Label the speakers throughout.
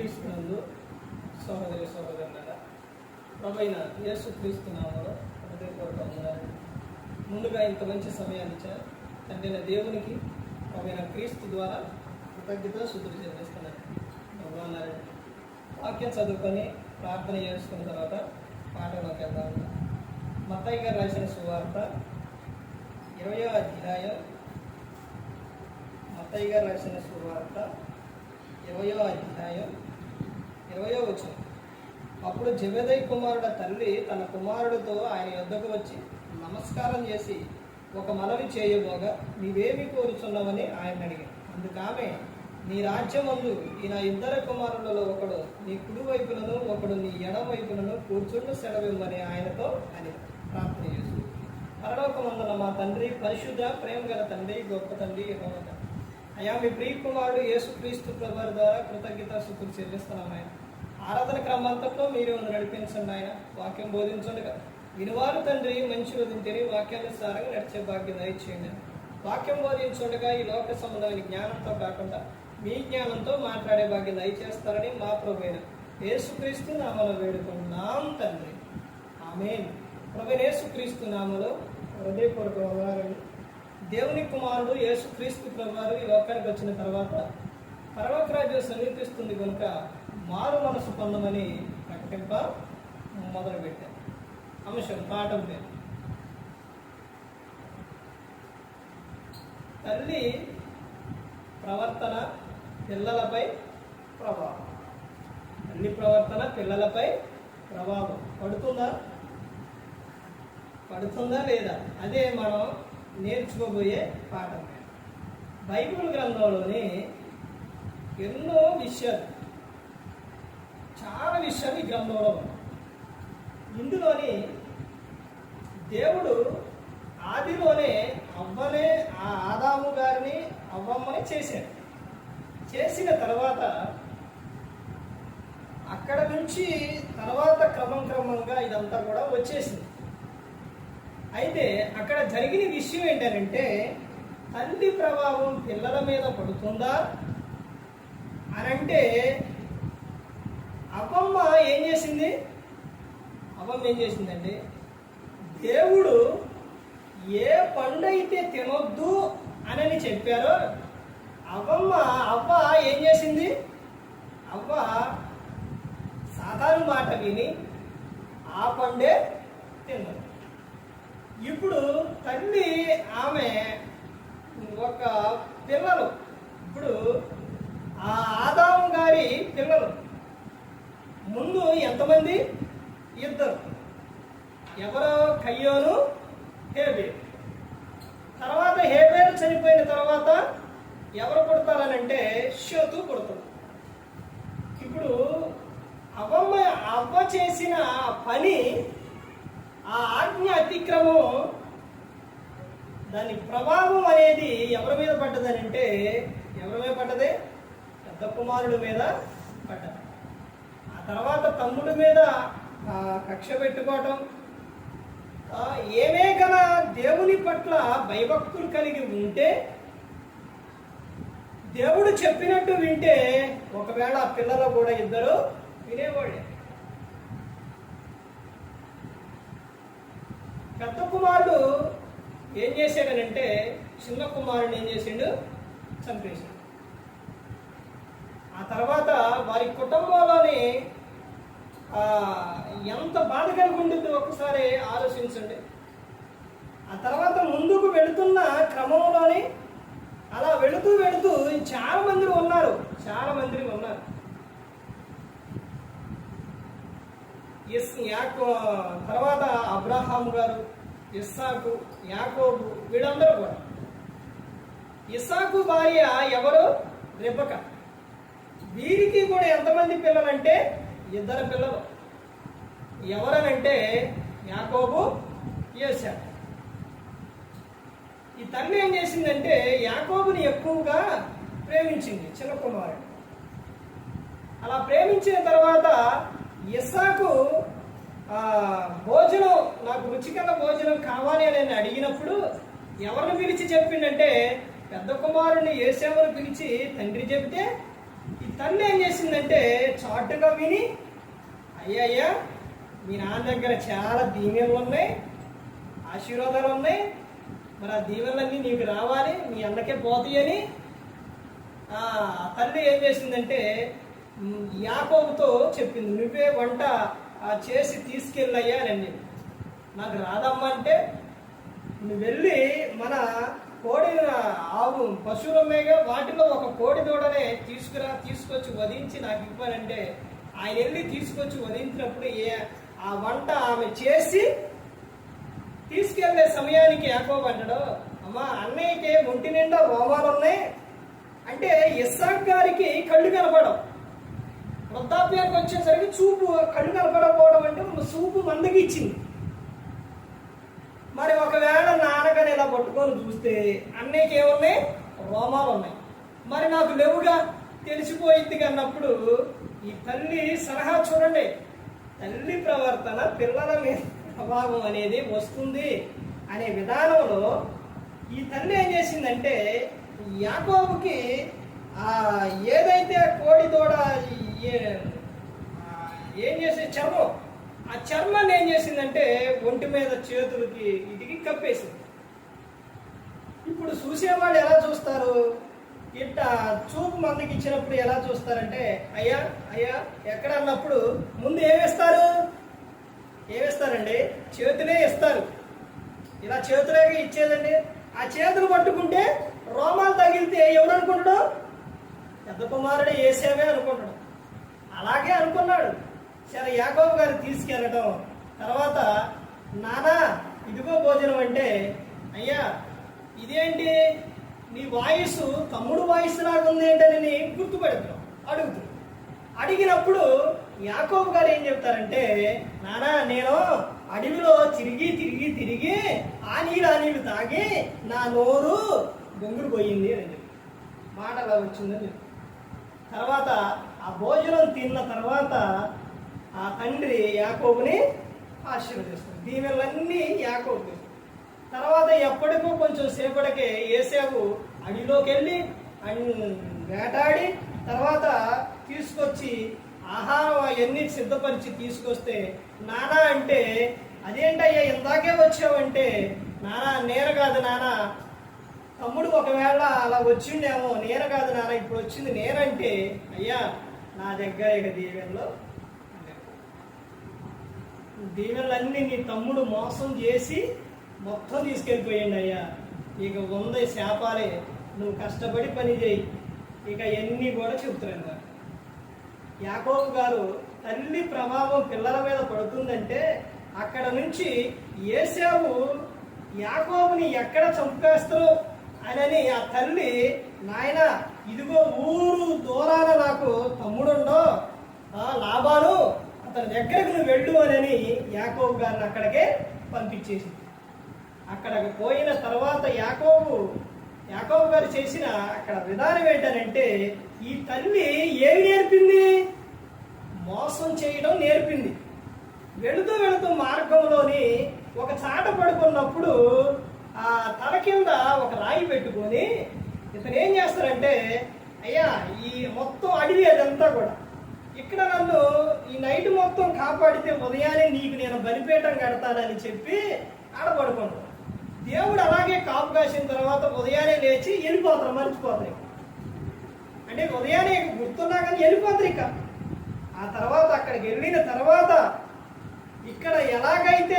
Speaker 1: క్రీస్తునందు సహోదరి సహోదరులారా ప్రభైన యేసు క్రీస్తునామలో హృదయపూర్వక ఉన్నారు ముందుగా ఇంత మంచి సమయాన్ని ఇచ్చారు. తండ్రిన దేవునికి ప్రభైన క్రీస్తు ద్వారా కృతజ్ఞత శుద్ధి చెల్లిస్తున్నాను. భగవాన్ వాక్యం చదువుకొని ప్రార్థన చేసుకున్న తర్వాత పాటలోకి వెళ్దాం. మత్తయ్య గారు రాసిన సువార్త ఇరవయో అధ్యాయం. మత్తయ్య గారు రాసిన సువార్త ఇరవయో అధ్యాయం ఇరవయో వచ్చిన అప్పుడు జవేదయ్ కుమారుడ తల్లి తన కుమారుడితో ఆయన యొద్దకు వచ్చి నమస్కారం చేసి ఒక మనవి చేయబోగా నీవేమి కోరుచున్నావని ఆయన అడిగాడు. అందుకామె నీ రాజ్యమందు ఈ నా ఇద్దరు కుమారులలో ఒకడు నీ కుడి వైపులను ఒకడు నీ ఎడం వైపులను కూర్చుండు సెలవిమ్మని ఆయనతో అని ప్రార్థన చేస్తుంది. పరలోకమందున మా తండ్రి పరిశుద్ధ ప్రేమ గల తండ్రి గొప్ప తండ్రి అయ్యా మీ ప్రియ కుమారుడు యేసుక్రీస్తు ప్రభారి ద్వారా కృతజ్ఞత సుఖులు చెల్లిస్తున్నాం ఆయన. ఆరాధన క్రమాంతంలో మీరు నడిపించండి ఆయన. వాక్యం బోధించండుగా వినివారు తండ్రి మంచి వదించని వాక్యానుసారంగా నడిచే భాగ్యం దయచేయండి. వాక్యం బోధించుండగా ఈ లోక సంబంధమైన జ్ఞానంతో కాకుండా మీ జ్ఞానంతో మాట్లాడే భాగ్యం దయచేస్తారని మా ప్రభు యేసుక్రీస్తు నామలో వేడుకున్నాం తండ్రి. ఆమె ప్రభు యేసుక్రీస్తు నామలో హృదయపూర్వక వందనాలండి. దేవుని కుమారుడు యేసుక్రీస్తు ప్రభువారు ఈ లోకానికి వచ్చిన తర్వాత పరలోక సమీపిస్తుంది కనుక మారు మనసు పొందమని ప్రకటింప మొదలుపెట్టారు. అంశం పాఠం పేరు. తల్లి ప్రవర్తన పిల్లలపై ప్రభావం. తల్లి ప్రవర్తన పిల్లలపై ప్రభావం. పడుతుందా? పడుతుందా లేదా? అదే మనం నేర్చుకోబోయే పాఠం బైబిల్ గ్రంథంలోని ఎన్నో విషయాలు చాలా విషయాలు ఈ గ్రంథంలో ఉన్నాయి. ఇందులోని దేవుడు ఆదిలోనే అవ్వనే ఆ ఆదాము గారిని అవ్వమ్మని చేశాడు. చేసిన తర్వాత అక్కడ నుంచి తర్వాత క్రమం క్రమంగా ఇదంతా కూడా వచ్చేసింది. అయితే అక్కడ జరిగిన విషయం ఏంటంటే తల్లి ప్రభావం పిల్లల మీద పడుతుందా? అనంటే అపమ్మ ఏం చేసింది? అపమ్మ ఏం చేసిందండి దేవుడు ఏ పండు అయితే తినొద్దు అని చెప్పారో అవ్వమ్మ అవ్వ ఏం చేసింది? అవ్వ సాధారణ మాట విని ఆ పండే తిన్నది. ఇప్పుడు తల్లి ఆమె ఒక పిల్లలు. ఇప్పుడు ఆ ఆదాము గారి పిల్లలు. ముందు ఎంతమంది? ఇద్దరు. ఎవరో? కయ్యోను హేబేర్ తర్వాత హేబేర్ చనిపోయిన తర్వాత ఎవరు పుడతారనంటే షోతు పుడతారు ఇప్పుడు అవ్వమ్మ అవ్వ చేసిన పని ఆ ఆజ్ఞ అతిక్రమం దాని ప్రభావం అనేది ఎవరి మీద పడ్డదనంటే ఎవరి మీద పడ్డది? పెద్ద కుమారుడి మీద తర్వాత తమ్ముడి మీద కక్ష పెట్టుకోవటం. ఏమే గల దేవుని పట్ల భయభక్తులు కలిగి ఉంటే దేవుడు చెప్పినట్టు వింటే ఒకవేళ ఆ పిల్లలు కూడా ఇద్దరు వినేవాళ్ళే. పెద్ద కుమారుడు ఏం చేశాడనంటే చిన్న కుమారుడు ఏం చేసిండు? చంపేశాడు. ఆ తర్వాత వారి కుటుంబంలోని ఎంత బాధ కలిగి ఉండిందో ఒకసారి ఆలోచించండి. ఆ తర్వాత ముందుకు వెళుతున్న క్రమంలోనే అలా వెళుతూ వెళుతూ చాలా మంది ఉన్నారు. చాలా మంది ఉన్నారు. యాకో తర్వాత అబ్రహాం గారు ఇస్సాకు యాకోబు వీళ్ళందరూ కూడా. ఇస్సాకు భార్య ఎవరు? రెబక. వీరికి కూడా ఎంతమంది పిల్లలంటే ఇద్దరు పిల్లలు. ఎవరనంటే యాకోబు యోసా ఈ తల్లి ఏం చేసిందంటే యాకోబుని ఎక్కువగా ప్రేమించింది చిన్న కుమారుడు. అలా ప్రేమించిన తర్వాత ఇస్సాకు భోజనం నాకు రుచికర భోజనం కావాలి అని నేను అడిగినప్పుడు ఎవరిని పిలిచి చెప్పిందంటే పెద్ద కుమారుని ఏసేవను పిలిచి తండ్రి చెబితే తల్లి ఏం చేసిందంటే చాటుగా విని అయ్యయ్యా మీ నాన్న దగ్గర చాలా దీవెనలు ఉన్నాయి ఆశీర్వాదాలు ఉన్నాయి మరి ఆ దీవెనలన్నీ నీకు రావాలి మీ అన్నకే పోతాయని. ఆ తల్లి ఏం చేసిందంటే యాకోబుతో చెప్పింది నువ్వే వంట ఆ, చేసి తీసుకెళ్ళయ్యా అని నాకు రాదమ్మా అంటే నువ్వు వెళ్ళి మన కోడి ఆవు పశువుల ఉన్నాయిగా వాటిలో ఒక కోడి దూడనే తీసుకురా తీసుకొచ్చి వధించి నాకు ఇవ్వనంటే ఆయన వెళ్ళి తీసుకొచ్చి వధించినప్పుడు ఏ ఆ వంట ఆమె చేసి తీసుకెళ్ళే సమయానికి ఏకోబడ్డాడు అమ్మా అన్నయ్యకి ఒంటి నిండా రోమాలు ఉన్నాయి. అంటే ఇస్సాక్ గారికి కళ్ళు కనపడం వృద్ధాప్యానికి వచ్చేసరికి చూపు కళ్ళు కనపడకపోవడం అంటే చూపు మందకి ఇచ్చింది మరి ఒకవేళ నాన్నగారు ఇలా పట్టుకొని చూస్తే అన్నయ్యకి ఏమున్నాయి? రోమాలు ఉన్నాయి మరి నాకు లేవుగా? తెలిసిపోయింది అన్నప్పుడు ఈ తల్లి సలహా చూడండి. తల్లి ప్రవర్తన పిల్లల మీద ప్రభావం అనేది వస్తుంది అనే విధానంలో ఈ తల్లి ఏం చేసిందంటే యాకోబుకి ఆ ఏదైతే కోడి దూడ ఏం చేసే చర్మం ఆ చర్మాన్ని ఏం చేసిందంటే ఒంటి మీద చేతులకి ఇటుకి కప్పేసింది. ఇప్పుడు చూసేవాళ్ళు ఎలా చూస్తారు? ఇట్ట చూపు మందికి ఇచ్చినప్పుడు ఎలా చూస్తారంటే అయ్యా అయ్యా ఎక్కడ అన్నప్పుడు ముందు ఏమేస్తారు ఏమేస్తారండి చేతులే ఇస్తారు ఇలా చేతులేగా ఇచ్చేదండి. ఆ చేతులు పట్టుకుంటే రోమాలు తగిలితే ఎవరు అనుకుంటాడు? పెద్ద కుమారుడు ఏసేవే అనుకుంటాడు. అలాగే అనుకున్నాడు. సరే యాకోబు గారు తీసుకెళ్ళటం. తర్వాత నానా ఇదిగో భోజనం అంటే అయ్యా ఇదేంటి? నీ వాయిస్ తమ్ముడు వాయిస్ లాగా ఉంది ఏంటని గుర్తుపెడతాం అడుగుతాం అడిగినప్పుడు యాకోబు గారు ఏం చెప్తారంటే నానా నేను అడవిలో తిరిగి తిరిగి తిరిగి ఆ నీళ్ళు ఆ నీళ్ళు తాగి నా నోరు బొంగురు పోయింది అని మాట అలా వచ్చిందని తర్వాత ఆ భోజనం తిన్న తర్వాత ఆ తండ్రి యాకోబుని ఆశీర్వదిస్తాడు. దీవెనలన్నీ యాకోబు తర్వాత ఎప్పటికో కొంచెం సేపటికే ఏసావు అడవిలోకి వెళ్ళి వేటాడి తర్వాత తీసుకొచ్చి ఆహారం అవన్నీ సిద్ధపరిచి తీసుకొస్తే నానా అంటే అదేంటయ్యా ఇందాకే వచ్చావంటే నానా నేర కాదు నానా. తమ్ముడు ఒకవేళ అలా వచ్చిండేమో నేర కాదు నాన్న ఇప్పుడు వచ్చింది నేరంటే అయ్యా నా దగ్గర ఇక దీవెనలో దీవెలన్నీ నీ తమ్ముడు మోసం చేసి మొత్తం తీసుకెళ్ళిపోయాడు అయ్యా. ఇక ఉంది శాపాలే నువ్వు కష్టపడి పని చేయి. ఇక ఎన్ని కూడా చెబుతున్నాను యాకోబు గారు తల్లి ప్రభావం పిల్లల మీద పడుతుందంటే అక్కడ నుంచి ఏసేవు యాకోబుని ఎక్కడ చంపేస్తారు అని ఆ తల్లి నాయన ఇదిగో ఊరు దూరాన నాకు తమ్ముడుండో ఆ, లాభాలు అతని దగ్గరకు నువ్వు వెళ్ళు అని యాకోబు గారిని అక్కడికే పంపించేసింది. అక్కడికి పోయిన తర్వాత యాకోబు యాకోబు గారు చేసిన అక్కడ విధానం ఏంటనంటే ఈ తల్లి ఏమి నేర్పింది? మోసం చేయడం నేర్పింది. వెళుతూ వెళుతూ మార్గంలోని ఒక చాట పడుకున్నప్పుడు ఆ తల కింద ఒక రాయి పెట్టుకొని ఇతను ఏం చేస్తారంటే అయ్యా ఈ మొత్తం అడవి అదంతా కూడా ఇక్కడ నన్ను ఈ నైట్ మొత్తం కాపాడితే ఉదయాన్నే నీకు నేను బలిపేటం కడతానని చెప్పి ఆడ పడుకుంటాను దేవుడు అలాగే కాపు కాసిన తర్వాత ఉదయాన్నే లేచి వెళ్ళిపోతారు మర్చిపోతారు అంటే ఉదయాన్నే గుర్తున్నా కానీ వెళ్ళిపోతారు ఇక. ఆ తర్వాత అక్కడికి వెళ్ళిన తర్వాత ఇక్కడ ఎలాగైతే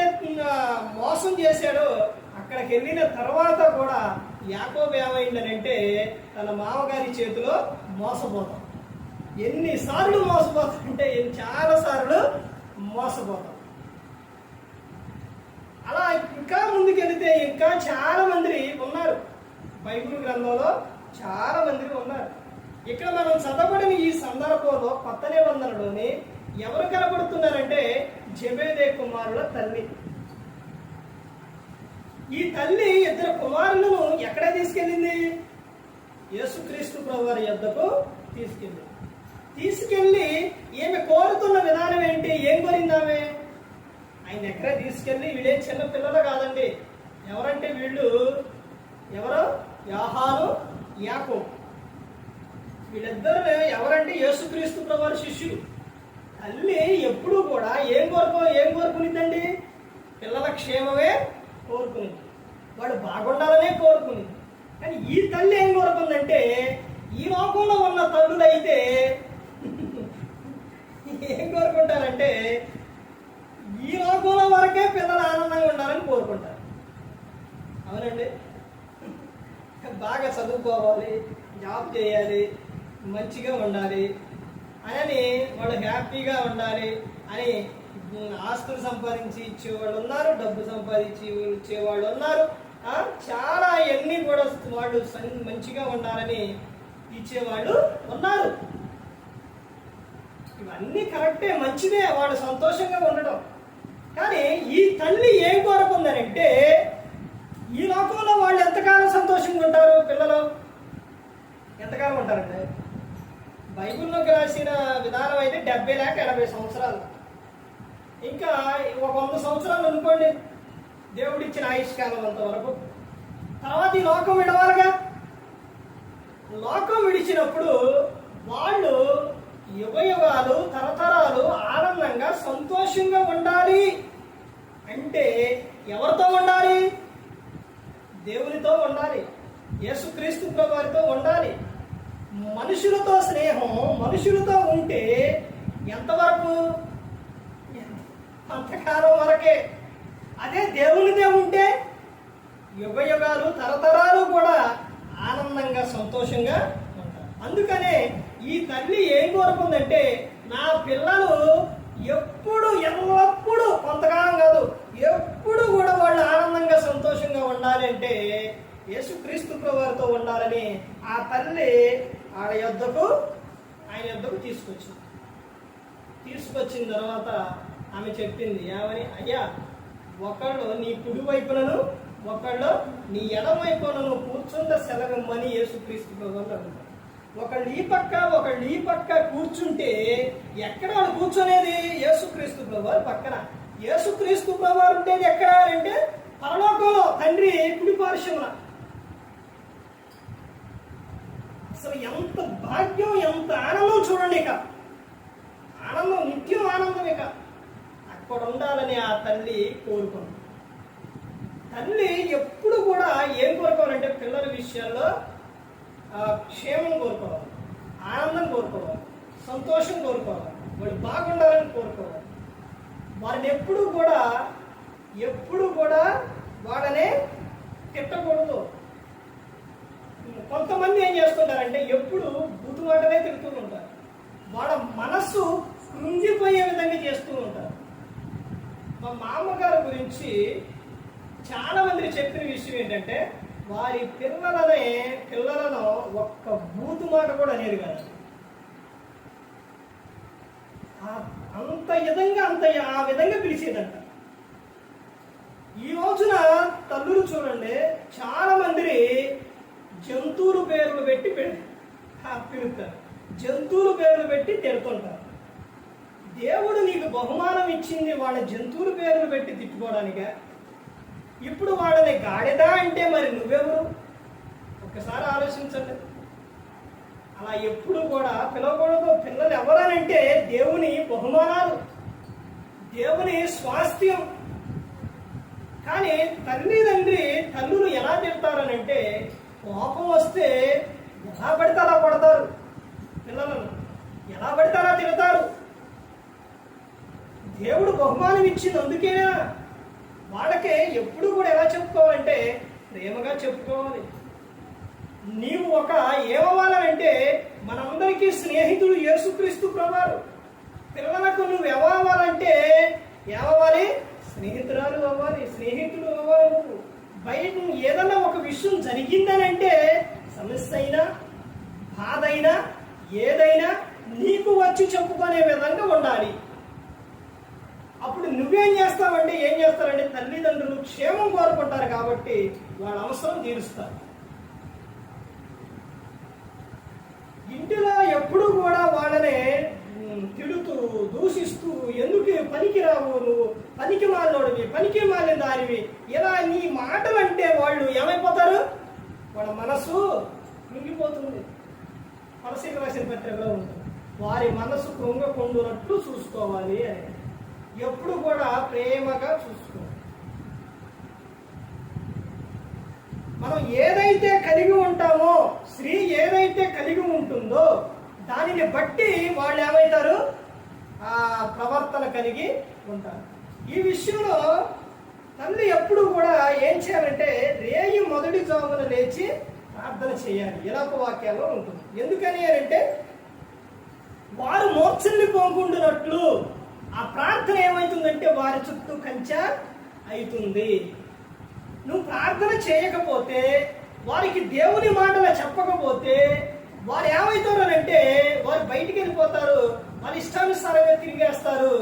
Speaker 1: మోసం చేశాడో అక్కడికి వెళ్ళిన తర్వాత కూడా యాకోబు ఏమైందనంటే తన మామగారి చేతిలో మోసపోతాం ఎన్నిసార్లు మోసపోతాం అంటే చాలా సార్లు మోసపోతాం. అలా ఇంకా ముందుకెళితే ఇంకా చాలా మంది ఉన్నారు. బైబిల్ గ్రంథంలో చాలా మంది ఉన్నారు. ఇక్కడ మనం చదవబడిన ఈ సందర్భంలో కొత్త నిబంధనలోని ఎవరు కనబడుతున్నారంటే జబేదే కుమారుల తల్లి. ఈ తల్లి ఇద్దరు కుమారులను ఎక్కడ తీసుకెళ్ళింది? యేసుక్రీస్తు ప్రభు వారి యొద్దకు తీసుకెళ్ళింది. తీసుకెళ్ళి ఈమె కోరుతున్న విధానం ఏంటి? ఏం కోరింది ఆమె ఆయన ఎక్కడ తీసుకెళ్ళి వీళ్ళే చిన్న పిల్లలు కాదండి. ఎవరంటే వీళ్ళు? ఎవరు? యాహాను యాకో. వీళ్ళిద్దరు ఎవరంటే యేసుక్రీస్తు ప్రభువారి శిష్యులు. తల్లి ఎప్పుడూ కూడా ఏం కోరుకో ఏం కోరుకునిద్దండి? పిల్లల క్షేమమే కోరుకుంది వాడు బాగుండాలనే కోరుకుంది కానీ ఈ తల్లి ఏం కోరుకుందంటే ఈ లోకంలో ఉన్న తల్లులైతే ఏం కోరుకుంటారంటే ఈ లోకంలో వరకే పిల్లలు ఆనందంగా ఉండాలని కోరుకుంటారు. అవునండి? బాగా చదువుకోవాలి జాబ్ చేయాలి మంచిగా ఉండాలి అని వాళ్ళు హ్యాపీగా ఉండాలి అని ఆస్తులు సంపాదించి ఇచ్చేవాళ్ళు ఉన్నారు డబ్బు సంపాదించి ఇచ్చేవాళ్ళు ఉన్నారు. చాలా అన్ని కూడా వాళ్ళు మంచిగా ఉండాలని ఇచ్చేవాళ్ళు ఉన్నారు. ఇవన్నీ కరెక్టే మంచిదే వాడు సంతోషంగా ఉండడం. కానీ ఈ తల్లి ఏం కోరుకుందనంటే ఈ లోకంలో వాళ్ళు ఎంతకాలం సంతోషంగా ఉంటారు పిల్లలు? ఎంతకాలం ఉంటారండి? బైబిల్లోకి రాసిన విధానం అయితే డెబ్బై లేక ఎనభై సంవత్సరాలు. ఇంకా ఒక వంద సంవత్సరాలు అనుకోండి దేవుడిచ్చిన ఆయుష్కాలం అంతవరకు. తర్వాత ఈ లోకం విడవాలిగా? లోకం విడిచినప్పుడు వాళ్ళు యుగయుగాలు తరతరాలు ఆనందంగా సంతోషంగా ఉండాలి. అంటే ఎవరితో ఉండాలి? దేవునితో ఉండాలి. యేసుక్రీస్తు వారితో ఉండాలి. మనుషులతో స్నేహం మనుషులతో ఉంటే ఎంతవరకు? అంతకాలం వరకే. అదే దేవునిదే ఉంటే యుగయుగాలు తరతరాలు కూడా ఆనందంగా సంతోషంగా ఉంటారు. అందుకనే ఈ తల్లి ఏం కోరుకుందంటే నా పిల్లలు ఎప్పుడు ఎల్లప్పుడూ కొంతకాలం కాదు ఎప్పుడు కూడా వాళ్ళు ఆనందంగా సంతోషంగా ఉండాలి అంటే యేసుక్రీస్తు వారితో ఉండాలని ఆ తల్లి ఆడ యొద్దకు ఆయన యొద్దకు తీసుకొచ్చింది. తీసుకొచ్చిన తర్వాత ఆమె చెప్పింది ఏమని? అయ్యా ఒకళ్ళు నీ కుడి వైపులను ఒకళ్ళు నీ ఎడమ వైపునను కూర్చుంటే సెలవిమ్మని యేసుక్రీస్తు ప్రభువులు ఒకళ్ళు ఈ పక్క ఒకళ్ళు ఈ పక్క కూర్చుంటే ఎక్కడ వాళ్ళు కూర్చునేది యేసుక్రీస్తు ప్రభువారు పక్కన. యేసుక్రీస్తు ప్రభువారు ఉండేది ఎక్కడ అంటే పరలోకంలో. తండ్రి కుడి పార్శ్వమున అసలు ఎంత భాగ్యం ఎంత ఆనందం చూడండి ఇక. ఆనందం నిత్యం ఆనందం ఇక. అక్కడ ఉండాలని ఆ తల్లి కోరుకుంది. తల్లి ఎప్పుడు కూడా ఏం కోరుకోవాలంటే పిల్లల విషయాల్లో క్షేమం కోరుకోవాలి ఆనందం కోరుకోవాలి సంతోషం కోరుకోవాలి వాళ్ళు బాగుండాలని కోరుకోవాలి. వారిని ఎప్పుడు కూడా ఎప్పుడు కూడా వాళ్ళనే తిట్టకూడదు. కొంతమంది ఏం చేస్తుంటారంటే ఎప్పుడు బుద్ధి మాటలే తిడుతూ ఉంటారు. వాళ్ళ మనస్సు కృంగిపోయే విధంగా చేస్తూ ఉంటారు. మా మామగారు గురించి చాలా మంది చెప్పిన విషయం ఏంటంటే వారి పిల్లలనే పిల్లలను ఒక్క బూతు మాట కూడా అనేది కాదు. అంత విధంగా అంత ఆ విధంగా పిలిచేదంట. ఈ రోజున తల్లులు చూడండి చాలా మంది జంతువులు పేర్లు పెట్టి పిలుస్తారు. జంతువులు పేర్లు పెట్టి తిడుతుంటారు. దేవుడు నీకు బహుమానం ఇచ్చింది వాళ్ళ జంతువుల పేర్లు పెట్టి తిట్టుకోవడానికే. ఇప్పుడు వాళ్ళని గాడిదా అంటే మరి నువ్వెవరు? ఒక్కసారి ఆలోచించండి. అలా ఎప్పుడు కూడా పిలవకూడదు. పిల్లలు ఎవరనంటే దేవుని బహుమానాలు దేవుని స్వాస్థ్యం. కానీ తల్లి తండ్రి తల్లులు ఎలా తిడతారనంటే కోపం వస్తే ఎలా పడితే అలా కొడతారు పిల్లలను. ఎలా పడితే అలా తిడతారు. దేవుడు బహుమానం ఇచ్చింది అందుకేనా? వాళ్ళకే ఎప్పుడు కూడా ఎలా చెప్పుకోవాలంటే ప్రేమగా చెప్పుకోవాలి. నీవు ఒక ఏమవ్వాలంటే మనందరికీ స్నేహితుడు యేసుక్రీస్తు ప్రభారు. పిల్లలకు నువ్వు ఎవవ్వాలంటే ఏమవ్వాలి? స్నేహితురాలు అవ్వాలి స్నేహితుడు అవ్వాలి నువ్వు. బయట ఏదన్నా ఒక విషయం జరిగిందని అంటే సమస్య అయినా బాధ అయినా ఏదైనా నీకు వచ్చి చెప్పుకునే విధంగా ఉండాలి. అప్పుడు నువ్వేం చేస్తావంటే ఏం చేస్తారంటే తల్లిదండ్రులు క్షేమం కోరుకుంటారు కాబట్టి వాళ్ళ అవసరం తీరుస్తారు. ఇంటిలో ఎప్పుడు కూడా వాళ్ళని తిడుతూ దూషిస్తూ ఎందుకు పనికిరావు నువ్వు? పనికి మాలినోడివి పనికి మాలిన దానివి. ఇలా నీ మాటలు అంటే వాళ్ళు ఏమైపోతారు? వాళ్ళ మనసు కృంగిపోతుంది. వాళ్ళ రాసిన పత్రికలో ఉంటుంది వారి మనసు కృంగకుండునట్లు చూసుకోవాలి అని. ఎప్పుడు కూడా ప్రేమగా చూసుకోవాలి మనం ఏదైతే కలిగి ఉంటామో స్త్రీ ఏదైతే కలిగి ఉంటుందో దానిని బట్టి వాళ్ళు ఏమవుతారు ఆ ప్రవర్తన కలిగి ఉంటారు. ఈ విషయంలో తల్లి ఎప్పుడు కూడా ఏం చేయాలంటే రేయి మొదటి జామున లేచి ప్రార్థన చేయాలి. ఇలాప వాక్యాల్లో ఉంటుంది. ఎందుకని అంటే వారు మోక్షల్ని పోకుండునట్లు ఆ ప్రార్థన ఏమవుతుందంటే వారి చుట్టూ కంచె అవుతుంది నువ్వు ప్రార్థన చేయకపోతే వారికి దేవుని మాటలు చెప్పకపోతే వారు ఏమవుతారు అంటే వారు బయటికి వెళ్ళిపోతారు. వారి ఇష్టానుసారంగా తిరిగేస్తారు.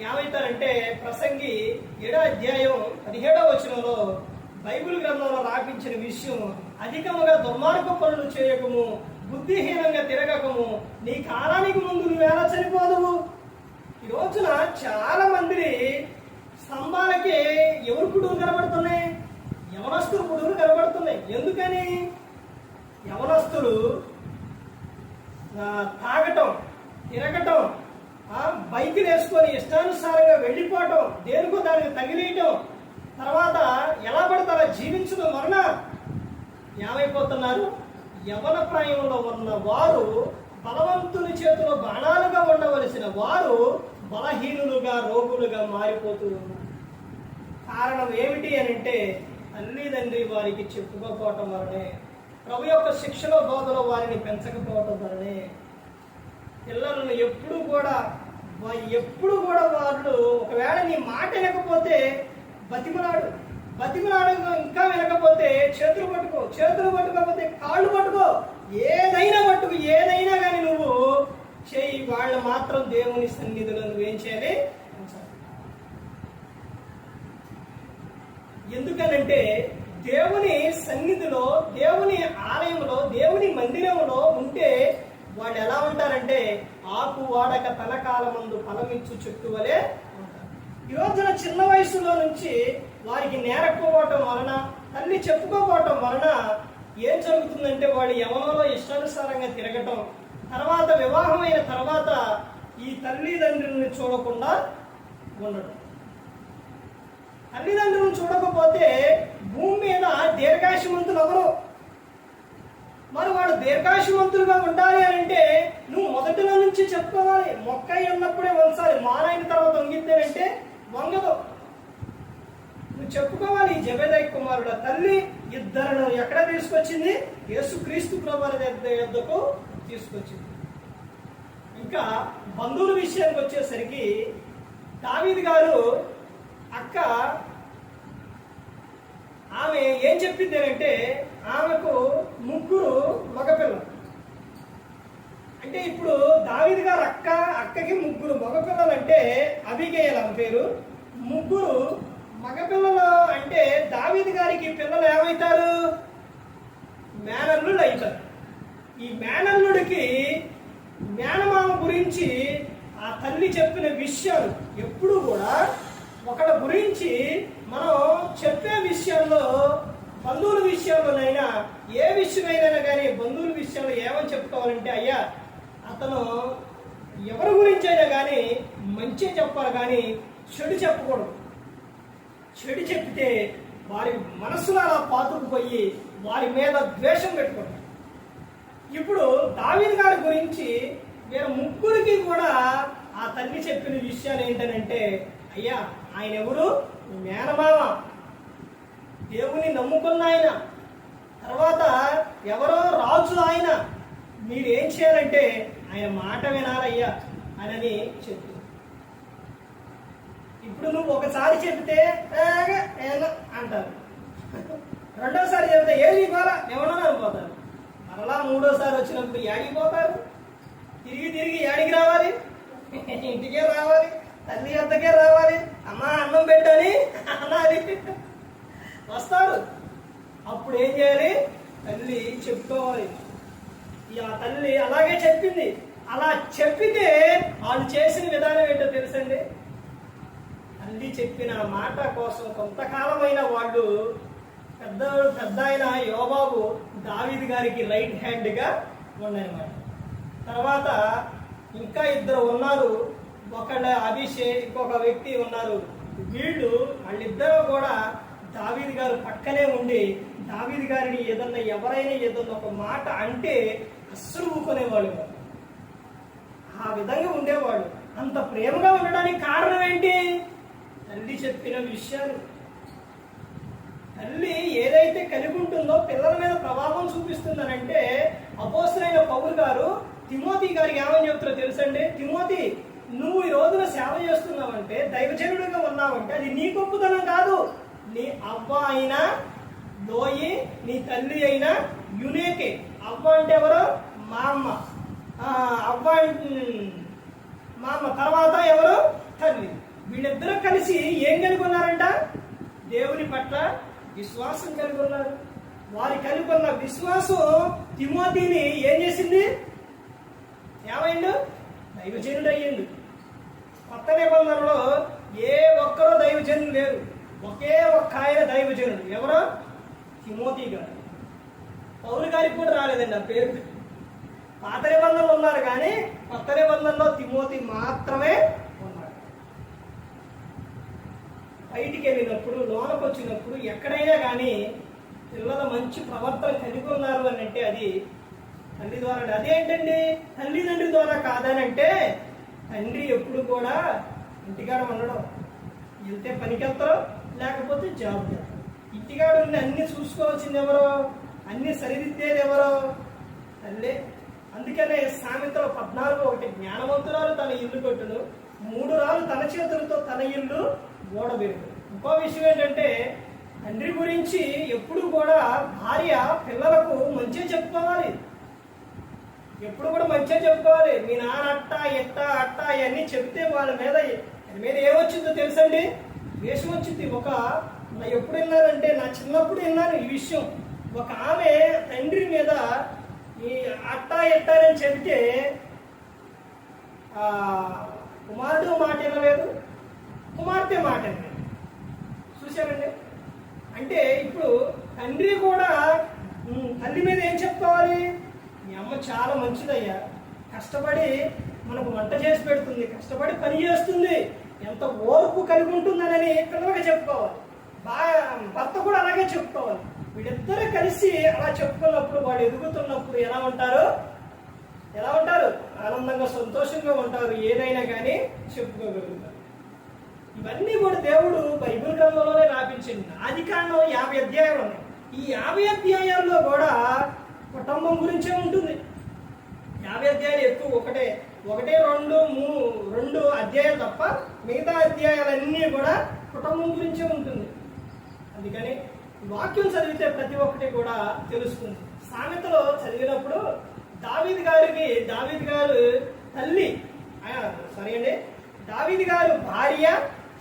Speaker 1: ఏమవుతారంటే ప్రసంగి ఏడో అధ్యాయం పదిహేడవ వచనంలో బైబిల్ గ్రంథంలో రాపించిన విషయం అధికముగా దుర్మార్గ పనులు చేయకము బుద్ధిహీనంగా తిరగకము నీ కాలానికి ముందు నువ్వేలా చనిపోదువు? ఈ రోజున చాలా మందిని స్తంభాలకి ఎవరు పుడుగులు కనబడుతున్నాయి. యవనస్తులు పుడుగులు కనబడుతున్నాయి. ఎందుకని? యవనస్తులు తాగటం తిరగటం ఆ, బైకులు వేసుకొని ఇష్టానుసారంగా వెళ్ళిపోవటం దేనికో దానికి తగిలియటం తర్వాత ఎలా పడతారో జీవించడం వలన ఏమైపోతున్నారు? యవన ప్రాయంలో ఉన్న వారు బలవంతుని చేతిలో బాణాలుగా ఉండవలసిన వారు బలహీనులుగా రోగులుగా మారిపోతూ కారణం ఏమిటి అని అంటే తల్లిదండ్రి వారికి చెప్పుకోకపోవటం వలనే ప్రభు యొక్క శిక్షలో బోధలో వారిని పెంచకపోవటం వలనే పిల్లలను ఎప్పుడు కూడా ఎప్పుడు కూడా వాళ్ళు ఒకవేళ నీ మాట వినకపోతే బతిమలాడు. బతిమలాడు ఇంకా వినకపోతే చేతులు పట్టుకో చేతులు పట్టుకోకపోతే కాళ్ళు పట్టుకో. ఏదైనా పట్టుకు ఏదైనా కానీ నువ్వు చేయి వాళ్ళు మాత్రం దేవుని సన్నిధిలో నువ్వేం చేయాలి ఎందుకనంటే దేవుని సన్నిధిలో దేవుని ఆలయంలో దేవుని మందిరంలో ఉంటే వాళ్ళు ఎలా ఉంటారంటే ఆకు వాడక తన కాలమందు ఫలమిచ్చు చెట్టు వలె ఉంటారు. ఈ రోజున చిన్న వయసులో నుంచి వారికి నేరకపోవటం వలన తల్లి చెప్పుకోపోవటం వలన ఏం జరుగుతుందంటే వాళ్ళు యవనంలో ఇష్టానుసారంగా తిరగటం తర్వాత వివాహమైన తర్వాత ఈ తల్లిదండ్రులను చూడకుండా ఉండడం. తల్లిదండ్రులను చూడకపోతే భూమి మీద దీర్ఘాశమంతులు ఎవరు? మరి వాడు దీర్ఘాశమంతులుగా ఉండాలి అని అంటే నువ్వు మొదటిలో నుంచి చెప్పుకోవాలి. మొక్క అయి ఉన్నప్పుడే వంచాలి మానైన తర్వాత వంగిద్దేనంటే వంగదు. నువ్వు చెప్పుకోవాలి ఈ జబేదయ్ కుమారుడు తల్లి ఇద్దరును ఎక్కడ తీసుకొచ్చింది? యేసుక్రీస్తు ప్రభువారి యుద్ధకు తీసుకొచ్చింది. ఇంకా బంధువుల విషయానికి వచ్చేసరికి దావీద్ గారు అక్క ఆమె ఏం చెప్పింది అంటే ఆమెకు ముగ్గురు మగపిల్లలు. అంటే ఇప్పుడు దావీద్ గారు అక్క అక్కకి ముగ్గురు మగపిల్లలు అంటే అభిగేయలు ఆమె పేరు. ముగ్గురు మగపిల్లలు అంటే దావీద్ గారికి పిల్లలు ఏమవుతారు? మేనల్లుడు అవుతారు ఈ మేనల్లుడికి మేనమామ గురించి ఆ తల్లి చెప్పిన విషయాలు ఎప్పుడు కూడా ఒకళ్ళ గురించి మనం చెప్పే విషయంలో బంధువుల విషయంలోనైనా ఏ విషయమైనా కానీ బంధువుల విషయంలో ఏమని చెప్పుకోవాలంటే అయ్యా అతను ఎవరి గురించి అయినా కానీ మంచి చెప్పాలి కానీ చెడు చెప్పకూడదు. చెడు చెప్తే వారి మనసులో అలా పాతుకుపోయి వారి మీద ద్వేషం పెట్టుకోవడం. ఇప్పుడు దావీద్ గారి గురించి వీరు ముగ్గురికి కూడా ఆ తల్లి చెప్పిన విషయాలు ఏంటనంటే అయ్యా ఆయన ఎవరు మేనమామ. దేవుని నమ్ముకున్న ఆయన. తర్వాత ఎవరో రాజు ఆయన. మీరు ఏం చేయాలంటే ఆయన మాట వినాలయ్యా అని చెప్తుంది ఇప్పుడు నువ్వు ఒకసారి చెబితే అంటారు. రెండోసారి చెప్తే ఏది ఇవ్వాలా? ఎవరో అనుకోతారు మళ్ళా మూడోసారి వచ్చినప్పుడు యాడికి పోతారు? తిరిగి తిరిగి యాడికి రావాలి? ఇంటికే రావాలి? తల్లి అద్దకే రావాలి? అమ్మ అన్నం పెట్టని అనాలి. వస్తారు. అప్పుడు ఏం చేయాలి? తల్లి చెప్పుకోవాలి ఇక ఆ తల్లి అలాగే చెప్పింది. అలా చెప్పితే వాళ్ళు చేసిన విధానం ఏంటో తెలుసండి? తల్లి చెప్పిన మాట కోసం కొంతకాలమైన వాళ్ళు పెద్ద పెద్ద ఆయన యోబాబు దావీద్ గారికి రైట్ హ్యాండ్గా ఉన్నాయన్నమాట తర్వాత ఇంకా ఇద్దరు ఉన్నారు. ఒకళ్ళ అభిషేక్ ఇంకొక వ్యక్తి ఉన్నారు. వీళ్ళు వాళ్ళిద్దరూ కూడా దావీది గారు పక్కనే ఉండి దావీది గారిని ఏదన్నా ఎవరైనా ఏదన్నా ఒక మాట అంటే అస్సలు ఊకునేవాళ్ళు ఆ విధంగా ఉండేవాడు అంత ప్రేమగా ఉండడానికి కారణం ఏంటి? తల్లి చెప్పిన విషయాలు. తల్లి ఏదైతే కలిగి ఉంటుందో పిల్లల మీద ప్రభావం చూపిస్తుందనంటే అపోసరైన పౌరు గారు తిమోతి గారికి ఏమని చెప్తారో తెలుసండి? తిమోతి నువ్వు ఈ రోజున సేవ చేస్తున్నావంటే దైవజనుడిగా ఉన్నావంటే అది నీ గొప్పతనం కాదు. నీ అవ్వ అయినా లోయి నీ తల్లి అయినా యునేకే. అవ్వ అంటే ఎవరు? మా అమ్మ. అవ్వ మా అమ్మ. తర్వాత ఎవరు? తల్లి. వీళ్ళిద్దరూ కలిసి ఏం కలిగి ఉన్నారంట దేవుని పట్ల విశ్వాసం కలిగి ఉన్నారు. వారి కలిగి ఉన్న విశ్వాసం తిమోతిని ఏం చేసింది? ఏమైండు? దైవజనుడు అయ్యిండు కొత్త నిబంధనలో ఏ ఒక్కరూ దైవజనుడు లేరు. ఒకే ఒక్క ఆయన దైవజనుడు. ఎవరో? తిమోతి గారు. పౌరు గారికి కూడా రాలేదండి ఆ పేరు. పాత నిబంధనలు ఉన్నారు కానీ కొత్త నిబంధనలో తిమోతి మాత్రమే బయటికి వెళ్ళినప్పుడు లోనకు వచ్చినప్పుడు ఎక్కడైనా కానీ పిల్లల మంచి ప్రవర్తన కలిగి ఉన్నారు అని అంటే అది తల్లి ద్వారా అదేంటండి తల్లిదండ్రి ద్వారా కాదనంటే తండ్రి ఎప్పుడు కూడా ఇంటికాడ ఉండడం. వెళ్తే పనికి వెళ్తారు లేకపోతే జాబ్ చేస్తారు. ఇంటికాడ ఉండి అన్ని చూసుకోవాల్సింది ఎవరో? అన్ని సరిదిద్దేది ఎవరో? తల్లి. అందుకనే సామెతలో పద్నాలుగు ఒకటి జ్ఞానవంతురాలు తన ఇల్లు కట్టును మూడు రాళ్ళు తన చేతులతో తన ఇల్లు ఓడబెరుగు ఇంకో విషయం ఏంటంటే తండ్రి గురించి ఎప్పుడు కూడా భార్య పిల్లలకు మంచిగా చెప్పుకోవాలి. ఎప్పుడు కూడా మంచిగా చెప్పుకోవాలి. మీ నాన్న అట్ట ఎట్ట అట్ట ఇవన్నీ చెప్తే వాళ్ళ మీద దాని మీద ఏమొచ్చిందో తెలుసండి? వేషం వచ్చింది. ఒక నా ఎప్పుడు విన్నానంటే నా చిన్నప్పుడు విన్నాను ఈ విషయం ఒక ఆమె తండ్రి మీద ఈ అట్ట ఎట్ట అని చెబితే కుమారుడు మాట వినలేదు. కుమార్తె మాట వినలేదు చూశారండి? అంటే ఇప్పుడు తండ్రి కూడా తల్లి మీద ఏం చెప్పుకోవాలి? మీ అమ్మ చాలా మంచిదయ్యా. కష్టపడి మనకు వంట చేసి పెడుతుంది కష్టపడి పని చేస్తుంది. ఎంత ఓర్పు కలిగి ఉంటుందనని పిల్లలకి చెప్పుకోవాలి. బాగా భర్త కూడా అలాగే చెప్పుకోవాలి. వీళ్ళిద్దరూ కలిసి అలా చెప్పుకున్నప్పుడు వాడు ఎదుగుతున్నప్పుడు ఎలా ఉంటారు? ఎలా ఉంటారు? ఆనందంగా సంతోషంగా ఉంటారు. ఏదైనా కానీ చెప్పుకోగలుగుతారు. ఇవన్నీ కూడా దేవుడు బైబిల్ గ్రంథంలోనే రాపించింది. ఆది కాండం యాభై అధ్యాయాలు ఉన్నాయి ఈ యాభై అధ్యాయాల్లో కూడా కుటుంబం గురించే ఉంటుంది. యాభై అధ్యాయాలు ఎక్కువ ఒకటే. ఒకటే రెండు మూ రెండు అధ్యాయాలు తప్ప మిగతా అధ్యాయాలన్నీ కూడా కుటుంబం గురించే ఉంటుంది. అందుకని వాక్యం చదివితే ప్రతి ఒక్కటి కూడా తెలుస్తుంది. సామెతలో చదివినప్పుడు దావీద్ గారికి దావీద్ గారు తల్లి ఆ, సరే అండి. దావీద్ గారు భార్య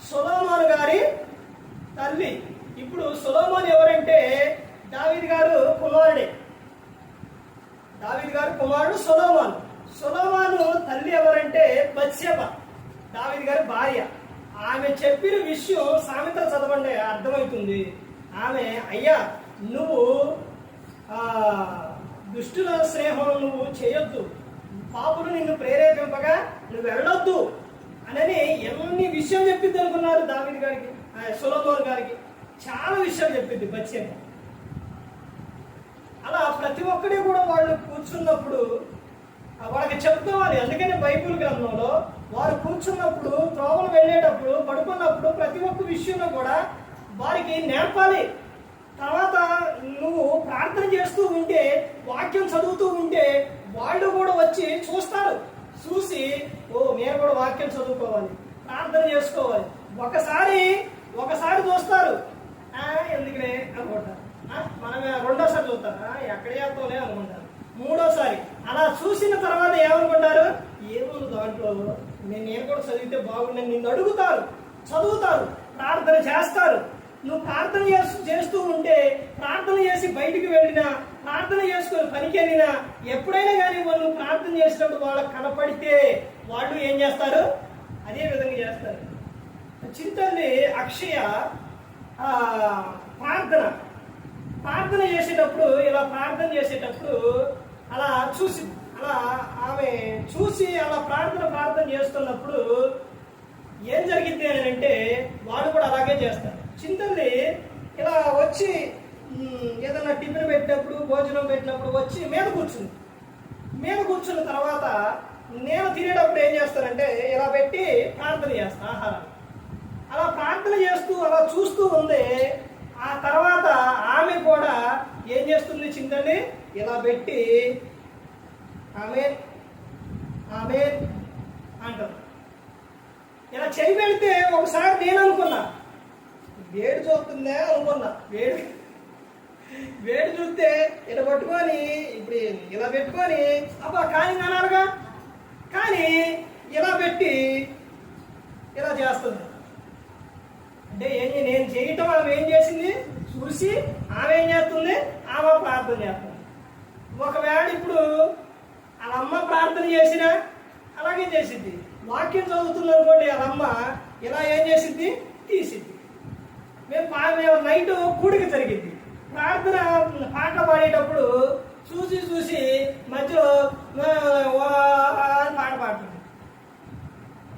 Speaker 1: సొలోమోన్ గారి తల్లి. ఇప్పుడు సొలోమోన్ ఎవరంటే దావీద్ గారు కుమారుడే. దావీద్ గారు కుమారుడు సొలోమాన్. సొలోమాను తల్లి ఎవరంటే బత్సెబ దావిద్ గారి భార్య. ఆమె చెప్పిన విషయం సామెత చదవండి అర్థమవుతుంది. ఆమె అయ్యా నువ్వు దుష్టుల స్నేహం నువ్వు చేయొద్దు. పాపులు నిన్ను ప్రేరేపింపగా నువ్వు వెళ్ళొద్దు. అనని ఎన్ని విషయం చెప్పింది అనుకున్నారు దావిడి గారికి ఆ, గారికి? చాలా విషయాలు చెప్పింది బత్సెబ అలా ప్రతి ఒక్కటి కూడా వాళ్ళు కూర్చున్నప్పుడు వాళ్ళకి చెప్పుకోవాలి ఎందుకని బైబిల్ గ్రంథంలో వారు కూర్చున్నప్పుడు త్రోవలు వెళ్ళేటప్పుడు పడుకున్నప్పుడు ప్రతి ఒక్క విషయంలో కూడా వారికి నేర్పాలి. తర్వాత నువ్వు ప్రార్థన చేస్తూ ఉంటే వాక్యం చదువుతూ ఉంటే వాళ్ళు కూడా వచ్చి చూస్తారు. చూసి ఓ నేను కూడా వాక్యం చదువుకోవాలి ప్రార్థన చేసుకోవాలి. ఒకసారి ఒకసారి చూస్తారు. "ఆ, ఎందుకులే అనుకుంటారు. మనం మనమే రెండోసారి చూస్తారు ఎక్కడే ఎక్కడ చేస్తావులే అనుకుంటారు. మూడోసారి అలా చూసిన తర్వాత ఏమనుకుంటారు? ఏముంది దాంట్లో? నేను నేను కూడా చదివితే బాగుండని నిన్ను అడుగుతారు చదువుతారు ప్రార్థన చేస్తారు. నువ్వు ప్రార్థన చేస్తూ చేస్తూ ఉంటే ప్రార్థన చేసి బయటికి వెళ్ళినా ప్రార్థన చేసుకొని పనికి వెళ్ళినా ఎప్పుడైనా కానీ వాళ్ళు ప్రార్థన చేసినప్పుడు వాళ్ళకి కనపడితే వాళ్ళు ఏం చేస్తారు? అదే విధంగా చేస్తారు. చింతల్లి అక్షయ ప్రార్థన. ప్రార్థన చేసేటప్పుడు ఇలా ప్రార్థన చేసేటప్పుడు అలా చూసి అలా ఆమె చూసి అలా ప్రార్థన ప్రార్థన చేస్తున్నప్పుడు ఏం జరిగింది అని అంటే వాడు కూడా అలాగే చేస్తారు చింతల్లి ఇలా వచ్చి ఏదైనా టిఫిన్ పెట్టినప్పుడు భోజనం పెట్టినప్పుడు వచ్చి మీద కూర్చుంది. మీద కూర్చున్న తర్వాత నేను తినేటప్పుడు ఏం చేస్తానంటే ఇలా పెట్టి ప్రార్థన చేస్తాను ఆహారాన్ని అలా ప్రార్థన చేస్తూ అలా చూస్తూ ఉంది ఆ తర్వాత ఆమె కూడా ఏం చేస్తుంది చింతల్లి ఇలా పెట్టి ఆమె ఆమె అంటారు ఇలా చేయి పెడితే ఒకసారి నేను అనుకున్నా వేడి చూస్తుందే అనుకున్నా. వేడి వేడి చూస్తే ఇలా పట్టుకొని ఇప్పుడు ఇలా పెట్టుకొని అబ్బా కానీ అనాలిగా కానీ ఇలా పెట్టి ఇలా చేస్తుంది. అంటే ఏం నేను చేయటం ఆమె ఏం చేసింది? చూసి ఆమె ఏం చేస్తుంది? ఆమె ప్రార్థన చేస్తుంది. ఒకవేళ ఇప్పుడు వాళ్ళ అమ్మ ప్రార్థన చేసినా అలాగే చేసింది వాక్యం చదువుతుంది అనుకోండి వాళ్ళ అమ్మ ఇలా ఏం చేసింది తీసి మేము మేము నైట్ కూడిక జరిగింది. ప్రార్థన పాట పాడేటప్పుడు చూసి చూసి మధ్యలో పాట పాడుతుంది.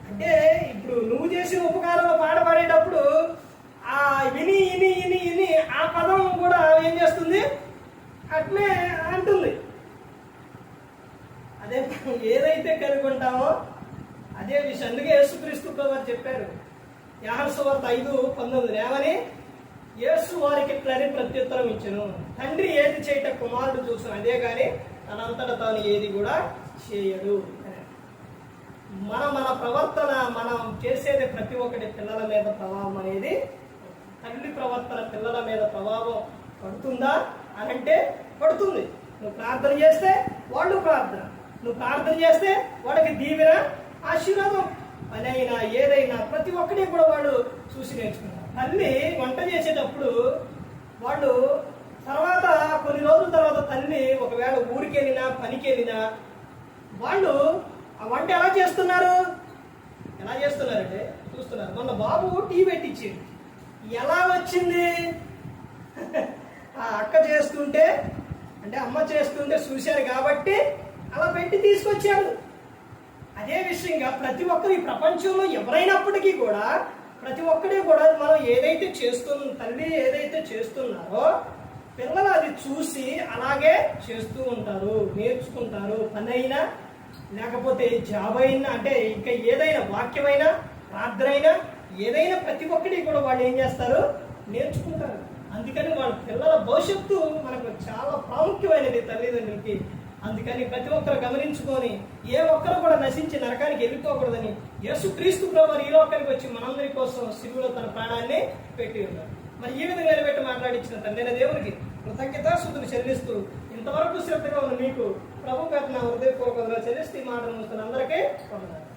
Speaker 1: అంటే ఇప్పుడు నువ్వు చేసిన ఉపకారంలో పాట పాడేటప్పుడు ఆ విని ఇని ఇని ఇని ఆ పదం కూడా ఏం చేస్తుంది? అట్లే అంటుంది. అదే ఏదైతే కనుగొంటామో అదే విషయం. అందుకే యేసుక్రీస్తు వారు చెప్పారు. యాహర్సువార్త ఐదు పంతొమ్మిది ఏమని యేసు వారికి ఇట్లని ప్రత్యుత్తరం ఇచ్చను. తండ్రి ఏది చేయట కుమారుడు చూసిన అదే కానీ తనంతట తాను ఏది కూడా చేయడు మన మన ప్రవర్తన మనం చేసేది ప్రతి ఒక్కటి పిల్లల మీద ప్రభావం అనేది తల్లి ప్రవర్తన పిల్లల మీద ప్రభావం పడుతుందా అని అంటే పడుతుంది. నువ్వు ప్రార్థన చేస్తే వాళ్ళు ప్రార్థన. నువ్వు ప్రార్థన చేస్తే వాళ్ళకి దీవెన ఆశీర్వాదం పని అయినా ఏదైనా ప్రతి ఒక్కటి కూడా వాళ్ళు చూసి నేర్చుకున్నారు. తల్లి వంట చేసేటప్పుడు వాళ్ళు తర్వాత కొన్ని రోజుల తర్వాత తల్లి ఒకవేళ ఊరికి వెళ్ళినా పనికి వెళ్ళినా వాళ్ళు ఆ వంట ఎలా చేస్తున్నారు? ఎలా చేస్తున్నారంటే చూస్తున్నారు. మొన్న బాబు టీ పెట్టించింది ఎలా వచ్చింది? ఆ అక్క చేస్తుంటే అంటే అమ్మ చేస్తుంటే చూశారు కాబట్టి అలా పెట్టి తీసుకొచ్చారు. అదే విషయంగా ప్రతి ఒక్కరు ఈ ప్రపంచంలో ఎవరైనప్పటికీ కూడా ప్రతి ఒక్కరి కూడా మనం ఏదైతే చేస్తున్న తల్లి ఏదైతే చేస్తున్నారో పిల్లలు అది చూసి అలాగే చేస్తూ ఉంటారు నేర్చుకుంటారు. పని అయినా లేకపోతే జాబ్ అయినా అంటే ఇంకా ఏదైనా వాక్యమైనా ప్రార్థన అయినా ఏదైనా ప్రతి ఒక్కటి కూడా వాళ్ళు ఏం చేస్తారు? నేర్చుకుంటారు. అందుకని వాళ్ళ పిల్లల భవిష్యత్తు మనకు చాలా ప్రాముఖ్యమైనది తల్లిదండ్రులకి. అందుకని ప్రతి ఒక్కరు గమనించుకొని ఏ ఒక్కరు కూడా నశించి నరకానికి వెళ్ళిపోకూడదని యేసుక్రీస్తు ప్రభు ఈ లోకానికి వచ్చి మనందరి కోసం శివులో తన ప్రాణాన్ని పెట్టి ఉన్నారు. మరి ఈ విధంగా నిలబెట్టి మాట్లాడించిన తండ్రి దేవునికి కృతజ్ఞత శుద్ధులు చెల్లిస్తూ ఇంతవరకు శ్రద్ధగా ఉన్న మీకు ప్రభు పేట నా హృదయపూర్వకంగా చెల్లిస్తూ ఈ మాట అందరికీ వందనాలు.